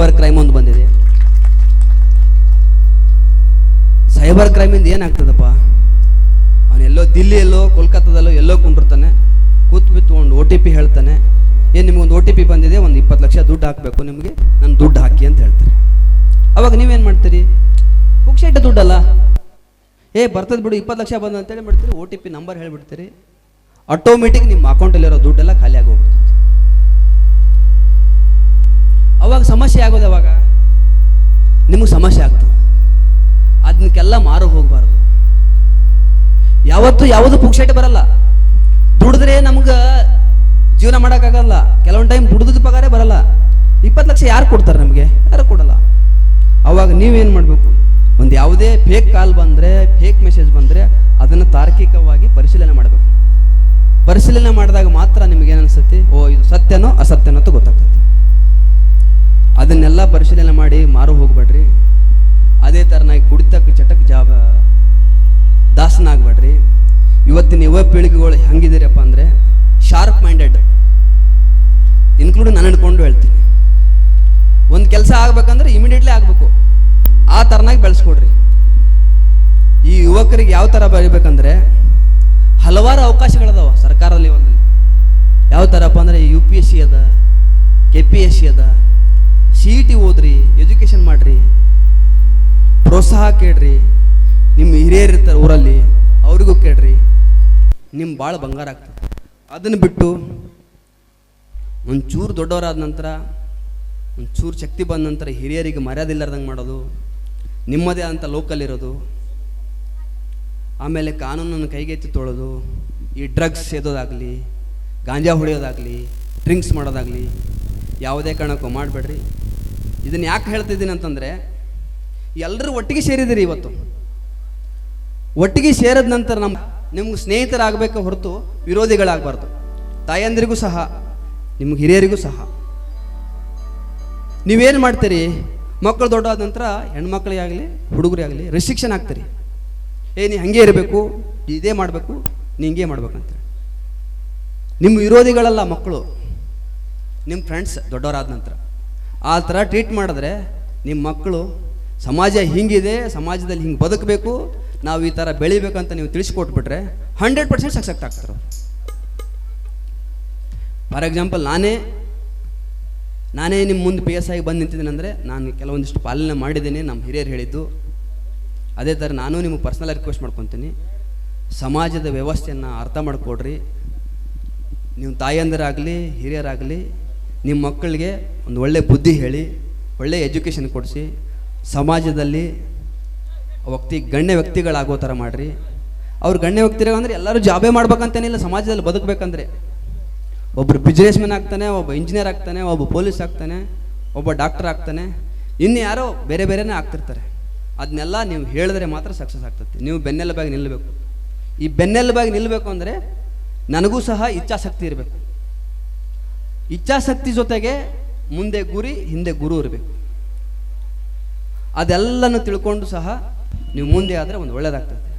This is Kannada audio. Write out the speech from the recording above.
ಸೈಬರ್ ಕ್ರೈಮ್ ಒಂದು ಬಂದಿದೆ. ಸೈಬರ್ ಕ್ರೈಮಿಂದ ಏನಾಗ್ತದಪ್ಪ? ಅವನೆಲ್ಲೋ ದಿಲ್ಲಿಯಲ್ಲೋ, ಕೋಲ್ಕತ್ತಾದಲ್ಲೋ ಎಲ್ಲೋ ಕುಂಡಿರ್ತಾನೆ ಕೂತ್ ಒಂದು ಒ ಟಿ ಪಿ ಹೇಳ್ತಾನೆ. ಏನು ನಿಮಗೊಂದು ಒ ಟಿ ಪಿ ಬಂದಿದೆ, ಒಂದು ಇಪ್ಪತ್ತು ಲಕ್ಷ ದುಡ್ಡು ಹಾಕಬೇಕು ನಿಮಗೆ, ನಾನು ದುಡ್ಡು ಹಾಕಿ ಅಂತ ಹೇಳ್ತಾರೆ. ಅವಾಗ ನೀವೇನು ಮಾಡ್ತೀರಿ? ಪುಕ್ಷೇಟ ದುಡ್ಡಲ್ಲ? ಏ, ಬರ್ತದೆ ಬಿಡು, ಇಪ್ಪತ್ತು ಲಕ್ಷ ಬಂದ ಅಂತೇಳಿ ಮಾಡ್ತೀರಿ, ಒ ಟಿ ಪಿ ನಂಬರ್ ಹೇಳ್ಬಿಡ್ತೀರಿ. ಆಟೋಮೆಟಿಕ್ ನಿಮ್ಮ ಅಕೌಂಟಲ್ಲಿರೋ ದುಡ್ಡೆಲ್ಲ ಖಾಲಿ ಆಗೋಗ್ಬಿಡ್ತದೆ ಅವಾಗ ಸಮಸ್ಯೆ ಆಗೋದು ಅವಾಗ? ನಿಮಗೆ ಸಮಸ್ಯೆ ಆಗ್ತದೆ. ಅದಕ್ಕೆಲ್ಲ ಮಾರು ಹೋಗಬಾರ್ದು. ಯಾವತ್ತು ಯಾವುದು ಪುಕ್ಷೇಟ್ ಬರಲ್ಲ. ದುಡಿದ್ರೆ ನಮ್ಗೆ ಜೀವನ ಮಾಡೋಕ್ಕಾಗಲ್ಲ. ಕೆಲವೊಂದು ಟೈಮ್ ದುಡಿದ ಪಗಾರೇ ಬರಲ್ಲ. ಇಪ್ಪತ್ತು ಲಕ್ಷ ಯಾರು ಕೊಡ್ತಾರೆ ನಮಗೆ? ಯಾರು ಕೊಡಲ್ಲ. ಅವಾಗ ನೀವೇನು ಮಾಡಬೇಕು? ಒಂದು ಯಾವುದೇ ಫೇಕ್ ಕಾಲ್ ಬಂದರೆ ಫೇಕ್ ಮೆಸೇಜ್ ಬಂದರೆ ಅದನ್ನು ತಾರ್ಕಿಕವಾಗಿ ಪರಿಶೀಲನೆ ಮಾಡಬೇಕು. ಪರಿಶೀಲನೆ ಮಾಡಿದಾಗ ಮಾತ್ರ ನಿಮಗೆ ಏನು ಅನಿಸುತ್ತೆ? ಓ, ಇದು ಸತ್ಯನೋ, ಅಸತ್ಯನೋ ಅಂತ ಗೊತ್ತಾಗ್ತೈತಿ ಅದನ್ನೆಲ್ಲ ಪರಿಶೀಲನೆ ಮಾಡಿ ಮಾರು ಹೋಗ್ಬೇಡ್ರಿ. ಅದೇ ಥರನಾಗಿ ಕುಡಿತಕ್ಕ ಚಟಕ್ಕೆ ಜಾಬ ದಾಸನಾಗ್ಬೇಡ್ರಿ. ಇವತ್ತಿನ ಯುವ ಪೀಳಿಗೆಗಳು ಹೆಂಗಿದ್ದೀರಪ್ಪ ಅಂದರೆ ಶಾರ್ಪ್ ಮೈಂಡೆಡ್ ಇನ್ಕ್ಲೂಡ್ ನಾನು ಹಿಡ್ಕೊಂಡು ಹೇಳ್ತೀನಿ. ಒಂದು ಕೆಲಸ ಆಗ್ಬೇಕಂದ್ರೆ ಇಮಿಡಿಯೇಟ್ಲಿ ಆಗಬೇಕು. ಆ ಥರನಾಗಿ ಬೆಳೆಸ್ಕೊಡ್ರಿ. ಈ ಯುವಕರಿಗೆ ಯಾವ ಥರ ಬರೀಬೇಕಂದ್ರೆ ಹಲವಾರು ಅವಕಾಶಗಳದಾವ ಸರ್ಕಾರದಲ್ಲಿ ಒಂದು ಯಾವ ಥರಪ್ಪ ಅಂದರೆ ಯು ಪಿ ಎಸ್ ಸಿ ಅದ ಕೆ ಪಿ ಎಸ್ ಸಿ ಅದ ಸಿ ಇ ಟಿ ಓದ್ರಿ, ಎಜುಕೇಷನ್ ಮಾಡಿರಿ, ಪ್ರೋತ್ಸಾಹ ಕೇಳ್ರಿ, ನಿಮ್ಮ ಹಿರಿಯರು ಇರ್ತಾರೆ ಊರಲ್ಲಿ, ಅವ್ರಿಗೂ ಕೇಳ್ರಿ ನಿಮ್ಮ ಭಾಳ ಬಂಗಾರ ಆಗ್ತದೆ. ಅದನ್ನು ಬಿಟ್ಟು ಒಂಚೂರು ದೊಡ್ಡವರಾದ ನಂತರ, ಒಂಚೂರು ಶಕ್ತಿ ಬಂದ ನಂತರ ಹಿರಿಯರಿಗೆ ಮರ್ಯಾದೆ ಇಲ್ಲಾರ್ದಂಗೆ ಮಾಡೋದು, ನಿಮ್ಮದೇ ಆದಂಥ ಲೋಕಲ್ ಇರೋದು, ಆಮೇಲೆ ಕಾನೂನನ್ನು ಕೈಗೆತ್ತಿ ತೊಳೋದು, ಈ ಡ್ರಗ್ಸ್ ಸೇದೋದಾಗಲಿ ಗಾಂಜಾ ಹೊಡೆಯೋದಾಗಲಿ, ಡ್ರಿಂಕ್ಸ್ ಮಾಡೋದಾಗಲಿ, ಯಾವುದೇ ಕಾರಣಕ್ಕೂ ಮಾಡಬೇಡ್ರಿ. ಇದನ್ನು ಯಾಕೆ ಹೇಳ್ತಿದ್ದೀನಿ ಅಂತಂದರೆ ಎಲ್ಲರೂ ಒಟ್ಟಿಗೆ ಸೇರಿದ್ದೀರಿ ಇವತ್ತು. ಒಟ್ಟಿಗೆ ಸೇರಿದ ನಂತರ ನಮ್ಮ ನಿಮ್ಗೆ ಸ್ನೇಹಿತರಾಗಬೇಕು ಹೊರತು ವಿರೋಧಿಗಳಾಗಬಾರ್ದು. ತಾಯಂದಿರಿಗೂ ಸಹ, ನಿಮ್ಗೆ ಹಿರಿಯರಿಗೂ ಸಹ. ನೀವೇನು ಮಾಡ್ತೀರಿ? ಮಕ್ಕಳು ದೊಡ್ಡಾದ ನಂತರ ಹೆಣ್ಮಕ್ಳಿಗೆ ಆಗಲಿ ಹುಡುಗರೇ ಆಗಲಿ ರೆಸ್ಟ್ರಿಕ್ಷನ್ ಆಗ್ತೀರಿ ಏ, ನೀ ಹಂಗೆ ಇರಬೇಕು, ಇದೇ ಮಾಡಬೇಕು, ನೀ ಹಿಂಗೆ ಮಾಡ್ಬೇಕಂತ ನಿಮ್ಮ ವಿರೋಧಿಗಳಲ್ಲ ಮಕ್ಕಳು ನಿಮ್ಮ ಫ್ರೆಂಡ್ಸ್ ದೊಡ್ಡವರಾದ ನಂತರ. ಆ ಥರ ಟ್ರೀಟ್ ಮಾಡಿದ್ರೆ ನಿಮ್ಮ ಮಕ್ಕಳು ಸಮಾಜ ಹಿಂಗಿದೆ, ಸಮಾಜದಲ್ಲಿ ಹಿಂಗೆ ಬದುಕಬೇಕು, ನಾವು ಈ ಥರ ಬೆಳಿಬೇಕಂತ ನೀವು ತಿಳಿಸ್ಕೊಟ್ಬಿಟ್ರೆ ಹಂಡ್ರೆಡ್ ಪರ್ಸೆಂಟ್ ಸಕ್ಸೆಕ್ಟ್ ಆಗ್ತಾರೆ ಫಾರ್ ಎಕ್ಸಾಂಪಲ್ ನಾನೇ ನಾನೇ ನಿಮ್ಮ ಮುಂದೆ ಪಿ ಎಸ್ ಆಗಿ ಬಂದು ನಿಂತಿದ್ದೀನಿ ಅಂದರೆ ನಾನು ಕೆಲವೊಂದಿಷ್ಟು ಪಾಲನೆ ಮಾಡಿದ್ದೀನಿ, ನಮ್ಮ ಹಿರಿಯರು ಹೇಳಿದ್ದು. ಅದೇ ಥರ ನಾನು ನಿಮಗೆ ಪರ್ಸ್ನಲ್ ರಿಕ್ವೆಸ್ಟ್ ಮಾಡ್ಕೊತೀನಿ. ಸಮಾಜದ ವ್ಯವಸ್ಥೆಯನ್ನು ಅರ್ಥ ಮಾಡಿಕೊಡ್ರಿ. ನೀವು ತಾಯಂದಿರಾಗಲಿ, ಹಿರಿಯರಾಗಲಿ ನಿಮ್ಮ ಮಕ್ಕಳಿಗೆ ಒಂದು ಒಳ್ಳೆಯ ಬುದ್ಧಿ ಹೇಳಿ ಒಳ್ಳೆಯ ಎಜುಕೇಷನ್ ಕೊಡಿಸಿ, ಸಮಾಜದಲ್ಲಿ ವ್ಯಕ್ತಿ, ಗಣ್ಯ ವ್ಯಕ್ತಿಗಳಾಗೋ ಥರ ಮಾಡಿರಿ. ಅವ್ರು ಗಣ್ಯ ವ್ಯಕ್ತಿಗಳು ಅಂದರೆ ಎಲ್ಲರೂ ಜಾಬೇ ಮಾಡ್ಬೇಕಂತೇನಿಲ್ಲ, ಸಮಾಜದಲ್ಲಿ ಬದುಕಬೇಕಂದ್ರೆ. ಒಬ್ಬರು ಬಿಸ್ನೆಸ್ ಮ್ಯಾನ್ ಆಗ್ತಾನೆ, ಒಬ್ಬ ಇಂಜಿನಿಯರ್ ಆಗ್ತಾನೆ, ಒಬ್ಬ ಪೊಲೀಸ್ ಆಗ್ತಾನೆ, ಒಬ್ಬ ಡಾಕ್ಟರ್ ಆಗ್ತಾನೆ. ಇನ್ನು ಯಾರೋ ಬೇರೆ ಬೇರೆನೇ ಆಗ್ತಿರ್ತಾರೆ. ಅದನ್ನೆಲ್ಲ ನೀವು ಹೇಳಿದ್ರೆ ಮಾತ್ರ ಸಕ್ಸಸ್ ಆಗ್ತದೆ. ನೀವು ಬೆನ್ನೆಲುಬಾಗಿ ನಿಲ್ಲಬೇಕು ಈ ಬೆನ್ನೆಲುಬಾಗಿ ನಿಲ್ಲಬೇಕು ಅಂದರೆ ನನಗೂ ಸಹ ಇಚ್ಛಾಶಕ್ತಿ ಇರಬೇಕು. ಇಚ್ಛಾಶಕ್ತಿ ಜೊತೆಗೆ ಮುಂದೆ ಗುರಿ, ಹಿಂದೆ ಗುರು ಇರಬೇಕು. ಅದೆಲ್ಲನೂ ತಿಳ್ಕೊಂಡು ಸಹ ನೀವು ಮುಂದೆ ಆದರೆ ಒಂದು ಒಳ್ಳೆಯದಾಗ್ತದೆ